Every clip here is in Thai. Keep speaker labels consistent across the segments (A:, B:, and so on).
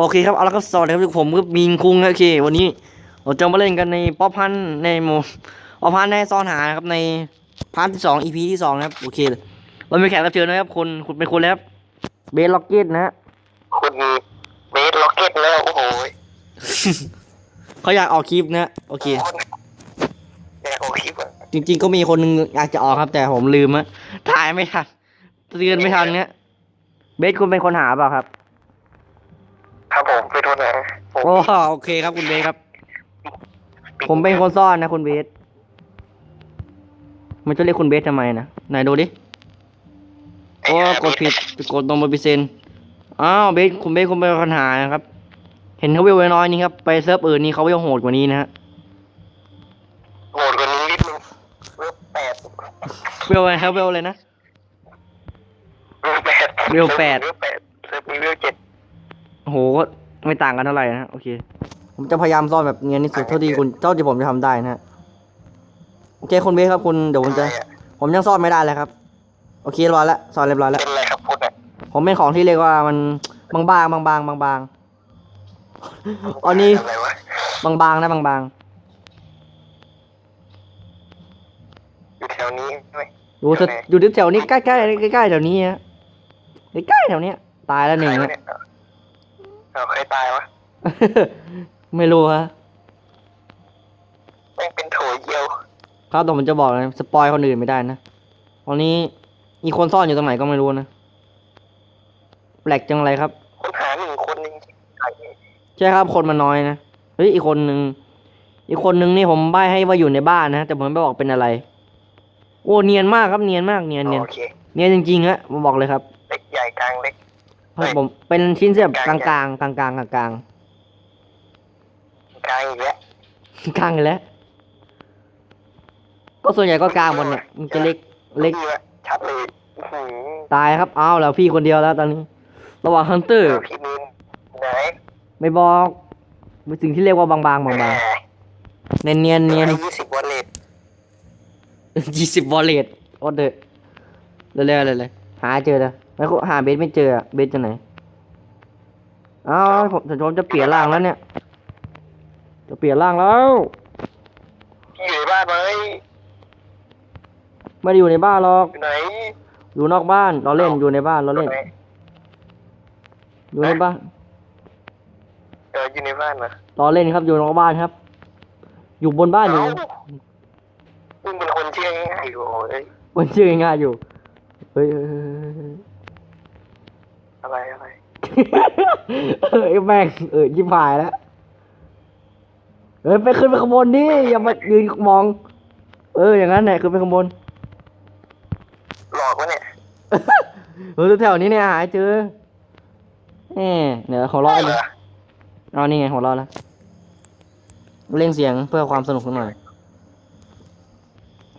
A: โอเคครับเอาละครับสวัสดีครับผมก็มิงคุงครับโอเค วันนี้เราจะมาเล่นกันในป๊อปพันในโมป๊อปพันในซ่อนหานะครับในพาร์ทที่สองอีพีที่สองนะครับโอเคเรามีแขกรับเชิญนะครับคนคุณเป็นคนแล้วครับเบสล็อกเก็ตนะฮะ
B: คุณเบสล็อกเก็ตแล้วโอ้โห
A: เขาอยากออกคลิปนะฮะโอเค
B: แกโอคลิปอะ
A: จริง ๆ ก็มีคนหนึงอยากจะออกครับแต่ผมลืมอะถ่ายไม่ทันเตือนไม่ทันเนี่ยเบสคุณเป็นคนหาเปล่าครับ
B: ครับผมไปโทษนะผม
A: โอ้โอเคครับคุณเบสครับ ผมเป็นคนซ่อนนะคุณเบสมันจะเรียกคุณเบสทำไมนะไหนดูดิโอ้กดผิดกดตรงเปอร์เซ็นต์อ้าวเบสคุณเบสคุณเป็นปัญหานะครับ เห็นเขาเวลน้อยๆนี่ครับไปเซิร์ฟอื่นนี่เขาเวลโหดกว่านี้นะฮะ
B: โหดกว่านี้นิดนึงเวลแปด
A: เวลอะไรครับเวลเลยนะ
B: เวลแปด
A: เวลแปด
B: เวลแปดเซิร์ฟนี้เวลเจ็ด
A: โอ้โหก็ไม่ต่างกันเท่าไหร่นะฮะโอเค ผมจะพยายามซ่อนแบบเนียนที่สุดเท่าที่คุณเท่าที่ผมจะทำได้นะฮะโอเคคุณเบสครับคุณเดี๋ยวผมจะ ผมยังซ่อนไม่ได้เลยครับ โอเคเรียบร้อยแล้วซ่อนเรียบร้อยแล้ว
B: เป็นอะไรครับคุณอะ
A: ผมเป็นของที่เรียกว่ามันบางบางบางบางบางบางๆอันนี้
B: อะไรวะ
A: บางบางๆนะบางบาง
B: อยู่แถวนี้ใช่ไหม
A: ๆอยู่แถวอยู่แถวนี้ใกล้ๆใกล้ๆใกล้ๆแถวนี้ฮะใกล้ๆแถวเนี้ยตายแล้วหนึ่ง
B: ใครวะ
A: ฮะ
B: เนี่ย เอาใครตายวะ
A: ไม่รู้ฮะ
B: แม่งเป็นโถเยี่ยว
A: ครับแต่ผมจะบอกนะสปอยคนอื่นไม่ได้นะตอนนี้มีคนซ่อนอยู่ตรงไหนก็ไม่รู้นะ แปลกจังเลยครับ
B: คนหาหนึ่งคนหนึ่งใคร
A: ใช่ครับ คนมันน้อยนะ เฮ้ยอีกคนนึงอีกคนนึงนี่ผมใบให้ว่าอยู่ในบ้านนะแต่ผมไม่บอกเป็นอะไร โอ้เนียนมากครับเนียนมากเนียนเนียน
B: โอเค
A: เนียนจริงๆฮะผมบอกเลยครับ
B: เล็กใหญ่กลางเล็ก
A: เพราะผมเป็นชิ้นเสียบกลางๆกลางๆกลางๆกลางๆกลางๆกลาง
B: กลางอีกแล้ว
A: ๆกลางอยู่แล้วก็ส่วนใหญ่ก็กลางหมดเนี่ยมันจะเล็กเล็ก
B: ดีวะชัดเลยอื้อหือ
A: ตายครับอ้าวแล้วพี่คนเดียวแล้วตอนนี้ ระหว่างฮันเตอร์
B: พี่นินไหน
A: ไม่บอกเป็นสิ่งที่เรียกว่าบางๆบางๆเนียนเนียนๆเนียน
B: ยี่สิบวอลเล็ต
A: ยี่สิบวอลเล็ตโอ้เดอะเร็วๆเลยเลยหาเจอเลย ไม่คุหาเบสไม่เจออะเบสจะไหนอ้าวผมผมจะเปลี่ยนร่างแล้วเนี่ย จะเปลี่ยนร่างแล้ว
B: พี่อยู่ในบ้านไหม
A: ไม่ได้อยู่ในบ้านหรอก
B: อยู่ไหน
A: อยู่นอกบ้านเราเล่นอยู่ในบ้านเราเล่น
B: ไห
A: อยู่ในบ้าน
B: เอออยู่ในบ้านนะ
A: เราเล่นครับอยู่นอกบ้านครับ อยู่บนบ้านอยู่
B: เอ้มึงเป็นคนเชื่อง่ายๆอยู่เอ้ย
A: บนชื่อง่ายๆอยู่เฮ้ย เอ้ยแม่งเออยิ้มหายแล้วเอ้ยไปขึ้นไปข้างบนดิอย่ามายืนมอง เอออย่างนั้นแหละขึ้นไปข้างบน
B: หลอกวะเนี่ย
A: เออแถวๆนี้เนี่ยหาให้เจอแหมเดี๋ยวขอรอ
B: เห
A: เล
B: ร
A: ย
B: อ
A: เอานี่ไงขอรอแล้วเร่งเสียงเพื่อความสนุกสักหน่อย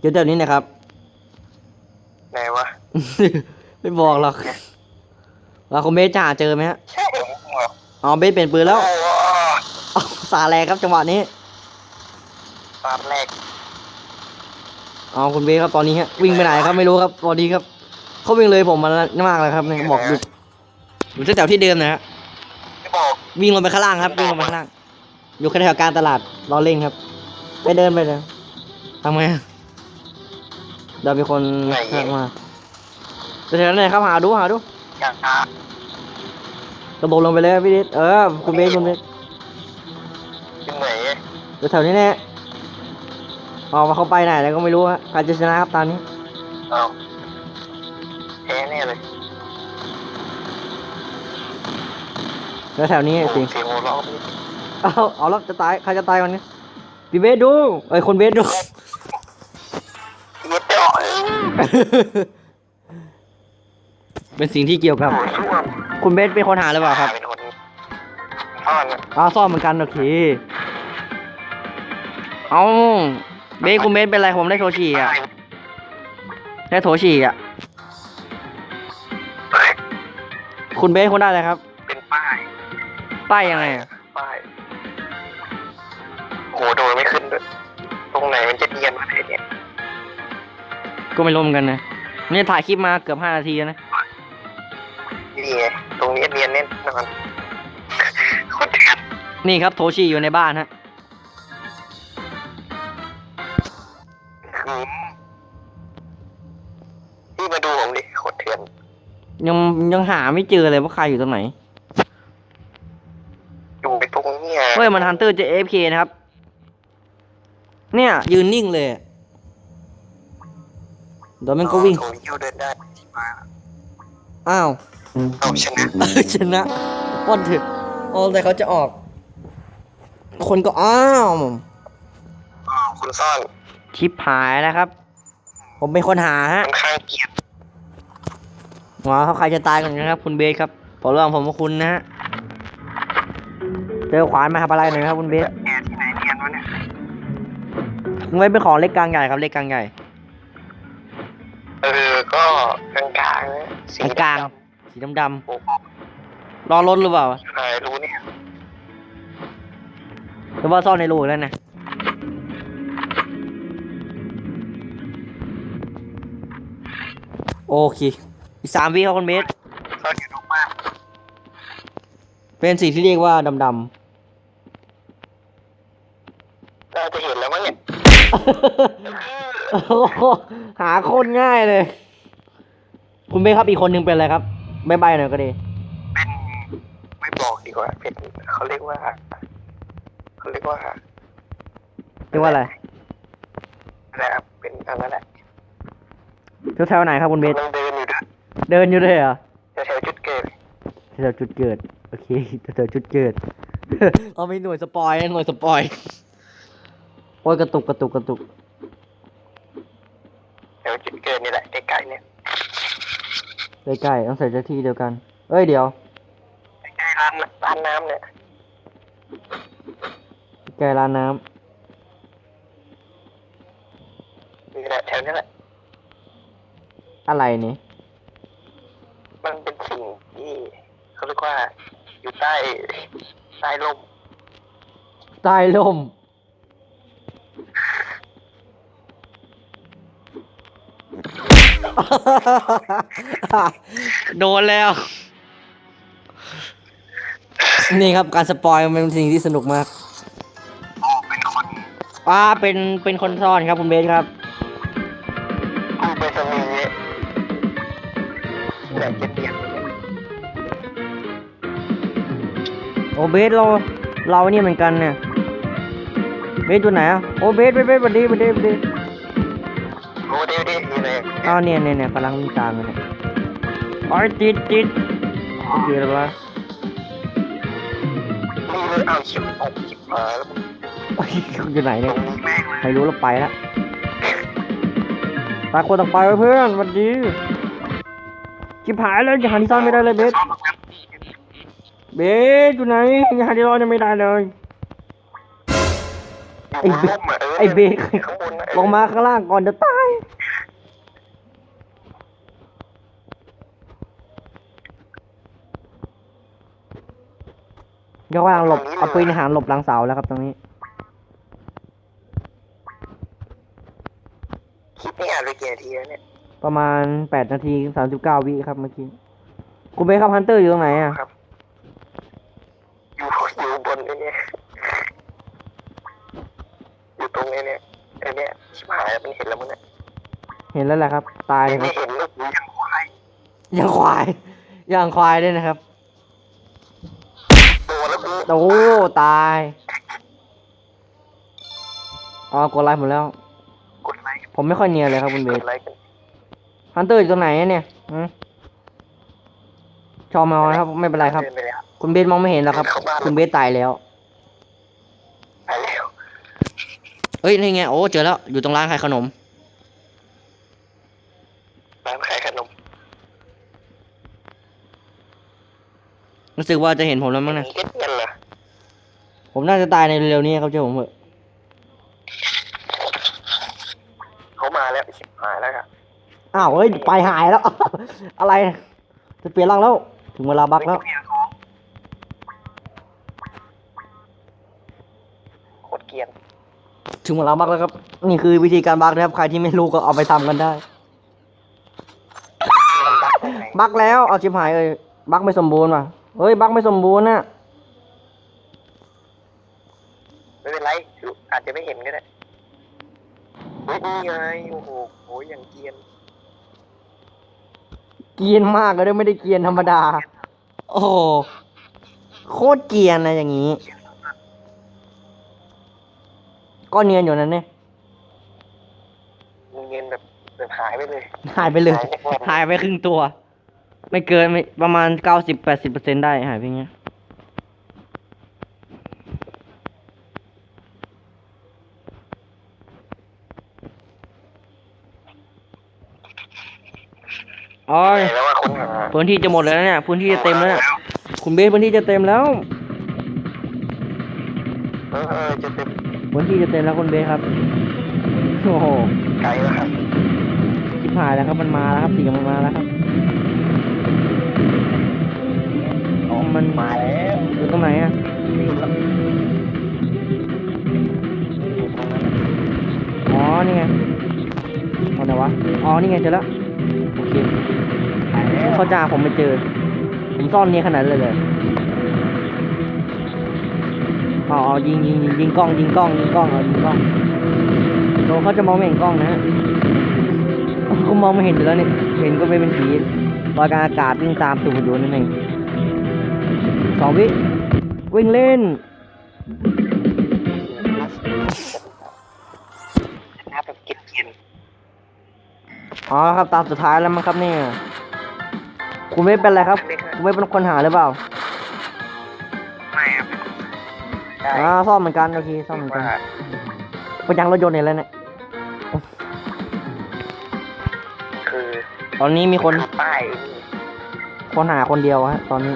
A: เดี๋ยวแถวนี้นะครับ
B: ไหนวะ
A: ไม่บอกหรอก เราคอมเมนต์จะหาเจอไหมฮะ
B: ใช่เหรอ
A: อ๋อเบสเปลี่ยนปืนแล้ว
B: โอ้โห
A: อ้าวสาแรกครับจังหวะนี้
B: ตอนแรก
A: เอาคุณเบสครับตอนนี้ฮะวิ่งไปไหนครับไม่รู้ครับตอนนี้ครับเขาวิ่งเลยผมมามากเลยครับเนี่ยบอกหยุดอยู่แถวๆที่เดิมนะฮะ
B: ไม่บอก
A: วิ่งลงไปข้างล่างครับวิ่งลงไปข้างล่างอยู่แถวๆกลางตลาดรอเล่นครับ ไปเดินไปเลยทำไงอะเดี๋ยวมีคนทักมาแถวๆนั้นไหนครับหาดูหาดู
B: อยากอะ
A: กระโดดลงไปเลยพี่ดิษเออคุณเบสคุณเบส
B: ที่ไหน
A: เดี๋ยวแถวนี้แน่ออกมาเขาไปไหนแล้วก็ไม่รู้ฮะใครจะชนะครับตอนนี้
B: เอาแพ้แน่เลย
A: เดี๋ยวแถวนี้
B: โอ้โห
A: สิ
B: เสียงหัวเราะ
A: เอาเอาแล้วจะตายใครจะตายก่อนนี้พี่เบสดูเอ้ยคนเบสดู
B: เย็ดเจาะ
A: เป็นสิ่งที่เกี่ยวกับ
B: โอ้ยช่วง
A: คุณเบสเป็นคนหาหรือเปล่าครับ
B: เป็นคนซ่อนอะ
A: อ้าวซ่อมเหมือนกันโอเค เอาเบสคุณเบสเป็นไรผมได้โทรฉี่อะได้โทรฉี่อะ คุณเบสคุณได้เลยครับ
B: เป็นป้าย
A: ป้ายยังไงอะ
B: ป้ายโอ้โหโดนไม่ขึ้นด้วยตรงไหนมันจะเนียนมาเลยเนี่ย
A: ก็ไม่รู้เหมือนกันนะเนี่ยถ่ายคลิปมาเกือบห้านาทีแล้วนะ
B: นี่ไงตรงนี้เนียนแน่นอน
A: นี่ครับโทชิอยู่ในบ้านฮะ
B: คือพี่มาดูผมดิโคตรเถื่อน
A: ยังยังหาไม่เจอเลยว่าใครอยู่ตรงไหน
B: อยู่ไปตรงเนี้ย
A: เฮ้ยมันฮันเตอร์จะ AFK นะครับ เนี่ย ยืนนิ่งเลยอะเดี๋ยวมันก็วิ่ง
B: โถยิวเดินได้ที่มา
A: อ้าว
B: เอาชนะ
A: ชนะป้อนเถอะโอ้แต่เขาจะออก คนก็อ้าว
B: อ้าวคุณซ่อน
A: ชิปหายแล้วครับ ผมเป็นคนหาฮะ
B: ค่อนข้างเกลียด
A: ว้าวใครจะตายก่อนนะครับ คุณเบสครับขอเรื่องผมกับคุณนะฮะเจอขวานมาทำอะไรหน่อยครับคุณเบส
B: แกที่ไหนเนียนวะเนี่ย
A: มันไว้เป็นของเล็กกลางใหญ่ครับเล็กกลางใหญ่
B: เออ ก็กลางกลางๆนะสี
A: กลาง
B: ด
A: สีดำำ
B: โอ้โห
A: ๆรอรถหรือเปล่า
B: หายรู้เนี่ย
A: หรือว่าซ่อนในรูอีกแล้วนะโอเคอีกสามวิครับคุณเบส
B: ซ่อนอยู่ตรงบ้าน
A: เป็นสีที่เรียกว่าดำ
B: น่าจะเห็นแล้วมั้งเนี่ย
A: ๆโอ้โหหาคนง่ายเลย คุณเบสครับอีกคนหนึงเป็นอะไรครับใบใบหน่อยก็ดี
B: เป็นไม่บอกดีกว่า เป็นเขาเรียกว่าเขาเรียกว่า
A: เรียกว่าอะไร
B: อะไรครับเป็นอันนั้นแหละ
A: แถวๆไหนครับคุณเบส
B: กำลังเดินอยู่ด้วย
A: เดินอยู่เลยเหรอ
B: แถวๆจุดเกิด
A: แถวจุดเกิดโอเคแถวจุดเกิดเอาไปหน่วยสปอยหน่วยสปอยโอ้ยกระตุกกระตุกกระตุก
B: แถ วจุดเกิดนี่แหละใกล้ๆเนี่ย
A: ใกล้ๆต้องใส่เจ้าที่เดียวกัน เอ้ยเดี๋ยว
B: ใกล้ๆร้านร้านน้ำเนี่ย
A: ใกล้ร้านน้ำ
B: นี่แหละแถวนี้แหละ
A: อะไรนี่
B: มันเป็นสิ่งที่เขาเรียกว่าอยู่ใต้ใต้ลม
A: ใต้ล่ม โดนแล้ว นี่ครับการสปอยมันเป็นสิ่งที่สนุกมาก
B: โอ้เป็นคน
A: อ่าเป็นเป็นคนซ่อนครับคุณเบสครับ
B: ผู้ไปสมีเนี่ยแหละจะเปลี่ยนเนี่ย
A: โอเบสเราเรานี่เหมือนกันเนี่ยเบสตัวไหนอะโอเบสเบสเบสบันดีบันดีบันดี
B: โอ้เดี๋ยวดิ อยู่ไหน
A: อ้าวเนี่ยเนี่ยเนี่ยกำลังวิ่งตามกันเนี่ยอ๋อติดติดโอเคแล้วปะ
B: นี่เลยเอาชิบออกชิบมาแล้วมึง
A: โอ้ยอยู่ไหน
B: ต
A: เนี่
B: ร
A: ย
B: งนี้แม่งเลย
A: ไม่รู้แล้วไปแล้วตาคนต่างไปไว้เพื่อนสวันดีชิบหายแล้วยังหาที่ซ่อนไม่ได้เลยเบสเบสอยู่ไหนยังหาที่ซ่อนยังไม่ได้เลยไอ้เบส
B: ร่มะ
A: ไอ้เบส
B: ข้างบนน่ะ
A: ลงมาข้างล่างก่อนจะตายเรี ยกว่าหลบเอาปืนหางหลบหลังเสาแล้วครับตรงนี้
B: คลิปนี้อ่านไปกี่นาทีแล้วเนี่ย
A: ประมาณแปดนาทีสามสิบเก้าวิครับเมื่อกี้คุณเบสครับฮันเตอร์อยู่ตรงไหนอะ
B: ครับอยู่อยู่บนไอ้เนี่ยอยู่ตรงไอ้เนี่ยไอ้เนี่ยชิบหายแล้วมันเห็นแล้วมั้งเนี่ย
A: เห็นแล้วแหละครับ ตายเลยค
B: ไม่
A: รับ
B: เห็นลูกยังควาย
A: อย่างควายอย่างควายด้วยนะครับ
B: โดนแล้วกู
A: โอ้ตายอ๋อกดไลค์หมดแล้ว
B: กดไลค์
A: ผมไม่ค่อยเนียนเลยครับคุณเบ
B: ก
A: ส
B: ดไลค์กัน
A: ฮันเตอร์อยู่ตรงไหนเนี่ยหืมชอมเอานะครับ ไม่เป็นไรครับ
B: เดินไปแล้ว
A: คุณเบสมองไม่เห็นแล้วครับ
B: เข้าบ้าน
A: คุณเบสตายแล้ว
B: ไปแล้ว
A: เฮ้ยนี่ไงโอ้เจอแล้วอยู่ตรงร้านขายขนม
B: ร้านขายขนม
A: รู้สึกว่าจะเห็นผมแล้วมั้งนะ
B: มีเก็ตเงินเหรอ
A: ผมน่าจะตายในเร็วๆนี้ครับเจ้าผมเถอะ
B: เขามาแล้วชิบหายแล้วครับ
A: อ้าวเฮ้ยไปหายแล้ว อะไร จะเปลี่ยนร่างแล้ว ถึงเวลาบักแล้ว
B: โคตรเกรียน
A: ถึงเวลาบักแล้วครับ นี่คือวิธีการบักนะครับ ใครที่ไม่รู้ก็เอาไปทำกันได้
B: มันดักยังไง
A: บักแล้วเอาชิบหายเลยบักไม่สมบูรณ์ว่ะ เฮ้ยบักไม่สมบูรณ์น่ะ
B: อาจจะไม่เห็นก็ได้เฮ้ยนี่ไงโอ้โหโหอย่างเกรียน
A: เกรียนมากเลยด้วยไม่ได้เกรียนธรรมดา โอ้โหโคตรเกรียนนะอย่างนี้ ก็เนียนอยู่นั้นเนี่ย
B: เงินแบบแบบหายไปเลย
A: หายไปเลย
B: หายไปหมด
A: หายไปครึ่งตัว ไม่เกินไม่ประมาณเก้าสิบแปดสิบเปอร์เซ็นได้หายไปเงี้ยอ๋อ
B: แล้วว่าคนหา
A: พื้นที่จะหมดแล้วเนี่ย พื้นที่จะเต็มแล้วเนี่ยคุณเบสพื้นที่จะเต็มแล้ว
B: เออเออจะเต็ม
A: พื้นที่จะเต็มแล้วคุณเบสครับโอ้โห
B: ไกลแล้วครับ
A: ชิบหายแล้วครับมันมาแล้วครับสีมันมาแล้วครับ มัน
B: มาแล้ว
A: อยู่ตรงไหนอะ
B: อ๋
A: อนี่ไงเอาไหนวะอ๋อนี่ไงเจอแล้วโอเคเขาจ้าผมไม่เจอผมซ่อนเนี้ยขนาดเลยเลยอ๋อยิงยิงยิงยิงกล้องยิงกล้องยิงกล้องเอายิงกล้องโดนเขาจะมองไม่เห็นกล้องนะฮะเขามองไม่เห็นอยู่แล้วเนี่ยเห็นก็ไม่เป็นผีลอยกลางอากาศวิ่งตามตูดอยู่นั่นเอง สองวิ วิ่งเล่น
B: หน้าแบบเกรียน
A: อ๋อครับตามสุดท้ายแล้วมั้งครับเนี่ยคุณไม่เป็นไรครับ
B: ไม่เคย
A: คุณไม่เป็นคนหาหรือเปล่า
B: ไม่ครับได้
A: อ่าซ่อมเหมือนกันโอเคซ่อมเหมือนกัน
B: ว่า
A: ไปยังรถยนต์เนี่ยแล้วเนี่ย
B: คือ
A: ตอนนี้มีคน
B: ป้ายนี่
A: คนหาคนเดียวฮะตอนนี้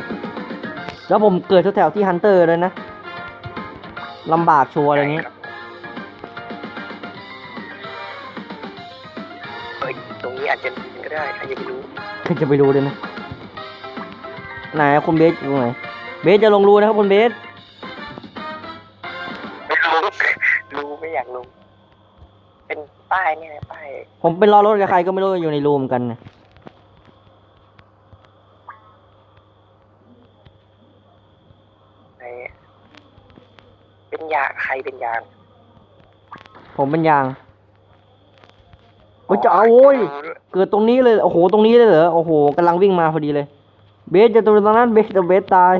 A: แล้วผมเกิดแถวๆที่ฮันเตอร์เลยนะลำบากชัวร์อะไรเงี้ย
B: เฮ้ยตรงนี้อาจจะก็ได้ใครจะไปรู้
A: ใครจะไปรู้เลยนะไหนอะคุณเบสอยู่ตรงไหนเบสจะลงรูนะครับคุณเบส
B: ไม่รู้รู้ไม่อยากรู้เป็นป้ายเนี่ยป้าย
A: ผมเป็นรอรถกับใครก็ไม่รู้อยู่ในรูเหมอนกันนะ
B: ในเป็นยางใคร เป็นยาง
A: ผมเป็นยางโอ้ยจะเอาโว้ยเกิดตรงนี้เลยโอ้โหตรงนี้เลยเหรอโอ้โหกำลังวิ่งมาพอดีเลย เบสจะตรงนั้นเบสจะเบสตาย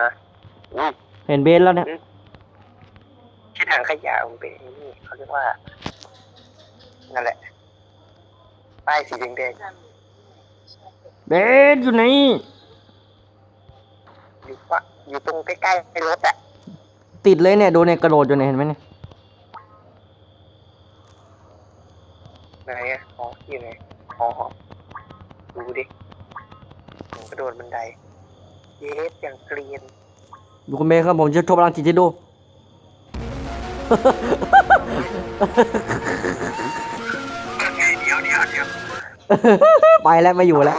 B: อะอุ้ย
A: เห็นเบสแล้วเนี่ย
B: ที่ถังขยะมันเป็นไอ้นี่เขาเรียกว่านั่นแหละป้ายสีแดง
A: เบสอยู่ไหน
B: ๆอยู่ปะอยู่ตรงใกล้ๆไอ้รถอะ
A: ติดเลยเนี่ยโดนเนี่ยกระโดดอยู่เนี่ยเห็นไหมเนี่ย
B: ไหนอะอ๋ออยู่ไหนอ๋อดูดิผมกระโดดบันไดเยสอย่างเกรียน
A: อยู่คุณเบสครับผมจะทบพลังจิตให้ดู
B: เดี๋ยวเดี๋ยวเดี๋ยว
A: ไปแล้วไม่อยู่แล้ว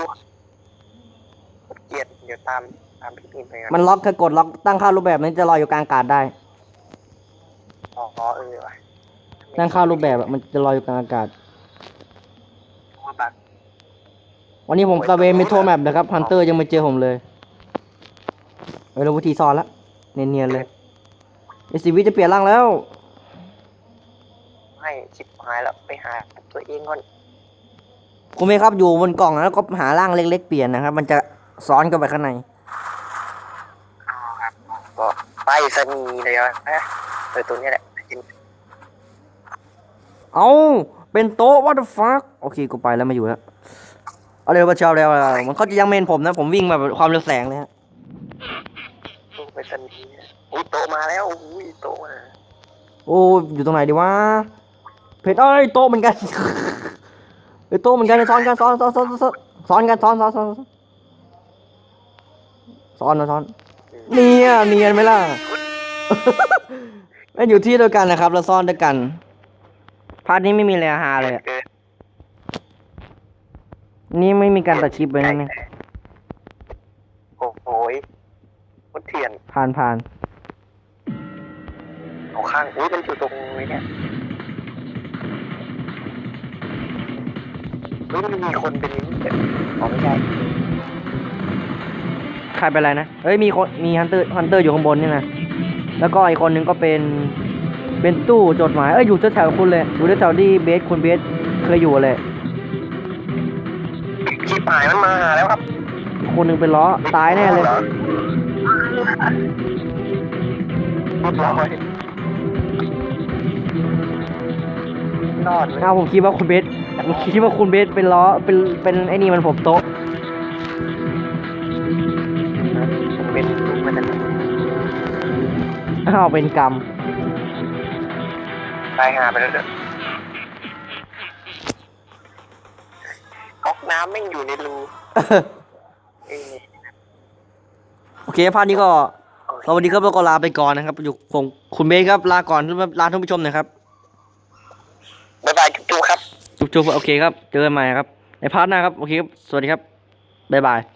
B: เกลียดเดี๋ยวตาม ตามพี่พิมไปก่อน
A: มันล็อกแค่กดล็อกตั้งค่ารูปแบบนั้นจะลอยอยู่กลางอากาศได้
B: อ๋อเออว่ะ
A: ตั้งค่ารูปแบบอะมันจะลอยอยู่กลางอากาศ
B: ว่าบัก
A: วันนี้ผมตะเวนไม่โทรแมปนะครับฮันเตอร์ยังไม่เจอผมเลยเออรู้วิธีซ่อนละเนียนๆเลยไอซีวิจะเปลี่ยนร่างแล้ว
B: ให้ชิบหายแล้วไปหาตัวเองก่อน
A: คุณเมย์ครับอยู่บนกล่องแล้วก็หาร่างเล็ก ๆ เปลี่ยนนะครับ มันจะซ้อนกันไปข้างใน
B: ก็ ไปสนีย์เลยอะนะเออตัวเนี้ยแหละจริง
A: เอาเป็นโต๊ะ what the fuck โอเคกูไปแล้วมาอยู่แล้วเอาเร็วมาเช้าเร็วมันเขาจะยังเมนผมนะ ผมวิ่งแบบความเร็วแสงเลยฮะ
B: ต้องไปสนีย์อุ้ยโตมาแล้วอุ้ยโตมา
A: โอ้อยู่ตรงไหนดีวะเพชรเอ้ยโต๊ะเหมือนกันเอ้ยโต๊ะเหมือนกันซ้อนกันซ้อนซ้อนซ้อนซ้อนซ้อนกันซ้อนซ้อนซ้อนซ้อนนะซ้อน เนียเนียนไหมล่ะแม่งอยู่ที่เดียวกันนะครับ เราซ่อนด้วยกันพาร์ทนี้ไม่มีอะไรฮาเลยอะ
B: เกิน
A: นี่ไม่มีการตัดคลิปไว้นะเนี่ย
B: โอ้โหยโคตรเถื่อน
A: ผ่านผ่าน
B: เอาข้าง อุ้ยมันอยู่ตรงนี้เนี่ยเฮ้ยมันมีคนเป็นนี้ด้วยอ๋อไม่ใช่
A: ใครเป็นไรนะเฮ้ยมีคนมีฮันเตอร์ฮันเตอร์อยู่ข้างบนนี่นะแล้วก็อีกคนนึงก็เป็นเป็นตู้จดหมายเอ้ยอยู่แถวๆคุณเลยอยู่แถวๆที่เบสคุณเบสเคยอยู่เลย
B: ชิบหายมันมาหาแล้วครับ
A: อีกคนนึงเป็นล้อตายแน่เลย
B: หรอรถล้อไว้รอดเลย
A: อ้าวผมคิดว่าคุณเบสผมคิดว่าคุณเบสเป็นล้อเป็นเป็นไอ้นี่มันผมโต๊ะ อ้าวเป็นกรรม
B: ตายหาไปแล้วเด้อก๊อกน้ำแม่งอยู่ในรูเอ้ย
A: โอเคพาร์ทนี้ก็สวัสดีครับแล้วก็ลาไปก่อนนะครับ อยู่ผมคุณเบสครับลาก่อนลาท่านผู้ชมหน่อยครับ
B: บ๊ายบายจุ๊บๆครับ
A: จุ๊บๆโอเคครับ เจอกันใหม่ครับ ในพาร์ทหน้าครับ โอเคครับ สวัสดีครับ บ๊ายบาย